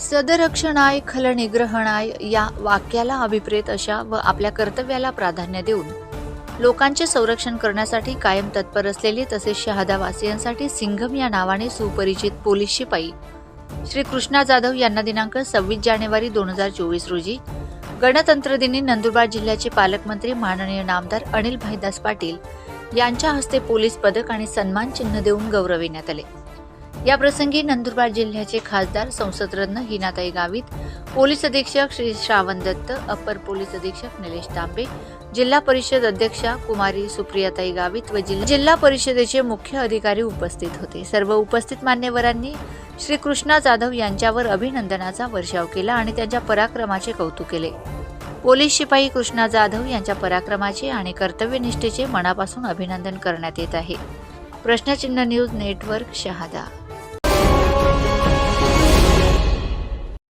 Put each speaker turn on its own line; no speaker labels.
सदरक्षणाय खलनिग्रहणाय या वाक्याला अभिप्रेत अशा व आपल्या कर्तव्याला प्राधान्य देऊन लोकांचे संरक्षण करण्यासाठी कायम तत्पर असलेले तसेच शहादावासियांसाठी सिंघम या नावाने सुपरिचित पोलीस शिपाई श्री कृष्णा जाधव यांना दिनांक सव्वीस जानेवारी दोन हजार चोवीस रोजी गणतंत्र दिनी नंदुरबार जिल्ह्याचे पालकमंत्री माननीय नामदार अनिल भाईदास पाटील यांच्या हस्ते पोलीस पदक आणि सन्मान चिन्ह देऊन गौरविण्यात आले. या प्रसंगी नंदुरबार जिल्ह्याचे खासदार संसदरत्न हिनाताई गावित पोलीस अधीक्षक श्री श्रावण दत्त अपर पोलीस अधीक्षक निलेश तांबे जिल्हा परिषद अध्यक्षा कुमारी सुप्रियाताई गावित व जिल्हा परिषदेचे मुख्य अधिकारी उपस्थित होते. सर्व उपस्थित मान्यवरांनी श्री कृष्णा जाधव यांच्यावर अभिनंदनाचा वर्षाव केला आणि त्यांच्या पराक्रमाचे कौतुक केले. पोलीस शिपाई कृष्णा जाधव यांच्या पराक्रमाचे आणि कर्तव्यनिष्ठेचे मनापासून अभिनंदन करण्यात येत आहे. प्रश्नचिन्ह न्यूज नेटवर्क शहादा.